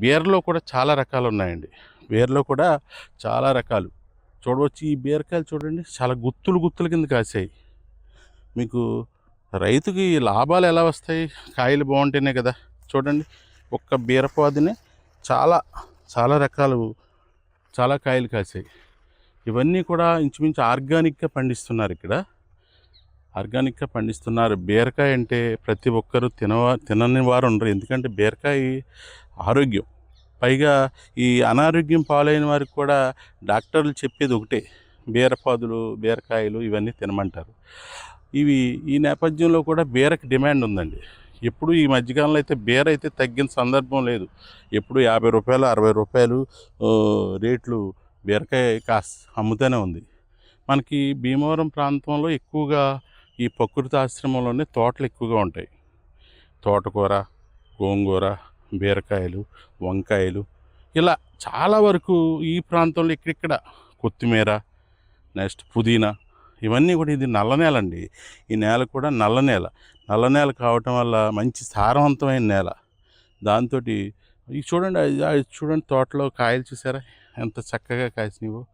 బీర్లో కూడా చాలా రకాలు ఉన్నాయండి బీర్లో కూడా చాలా రకాలు. చూడవచ్చు ఈ బీరకాయలు చూడండి చాలా గుత్తులు గుత్తుల కింద కాసాయి. మీకు రైతుకి లాభాలు ఎలా వస్తాయి? కాయలు బాగుంటేనే కదా. చూడండి ఒక్క బీరపాదినే చాలా చాలా రకాలు చాలా కాయలు కాసాయి. ఇవన్నీ కూడా ఇంచుమించు ఆర్గానిక్గా పండిస్తున్నారు ఇక్కడ. ఆర్గానిక్గా పండిస్తున్నారు. బీరకాయ అంటే ప్రతి ఒక్కరూ తినవా తినని వారు ఉండరు. ఎందుకంటే బీరకాయ ఆరోగ్యం. పైగా ఈ అనారోగ్యం పాలైన వారికి కూడా డాక్టర్లు చెప్పేది ఒకటే. బీరపాదులు బీరకాయలు ఇవన్నీ తినమంటారు. ఇవి ఈ నేపథ్యంలో కూడా బీరకు డిమాండ్ ఉందండి. ఎప్పుడు ఈ మధ్యకాలంలో అయితే బీర అయితే తగ్గిన సందర్భం లేదు. ఎప్పుడు యాభై రూపాయలు అరవై రూపాయలు రేట్లు బీరకాయ కాస్ అమ్ముతూనే ఉంది. మనకి భీమవరం ప్రాంతంలో ఎక్కువగా ఈ ప్రకృతి ఆశ్రమంలోనే తోటలు ఎక్కువగా ఉంటాయి. తోటకూర గోంగూర బీరకాయలు వంకాయలు ఇలా చాలా వరకు ఈ ప్రాంతంలో ఇక్కడిక్కడ కొత్తిమీర నెక్స్ట్ పుదీనా ఇవన్నీ కూడా ఇది నల్ల నేల అండి ఈ నేల కూడా నల్ల నేల. నల్ల నేల కావటం వల్ల మంచి సారవంతమైన నేల. దాంతో ఇది చూడండి అది- అది చూడండి తోటలో కాయలు చూసారా? ఎంత చక్కగా కాసినవో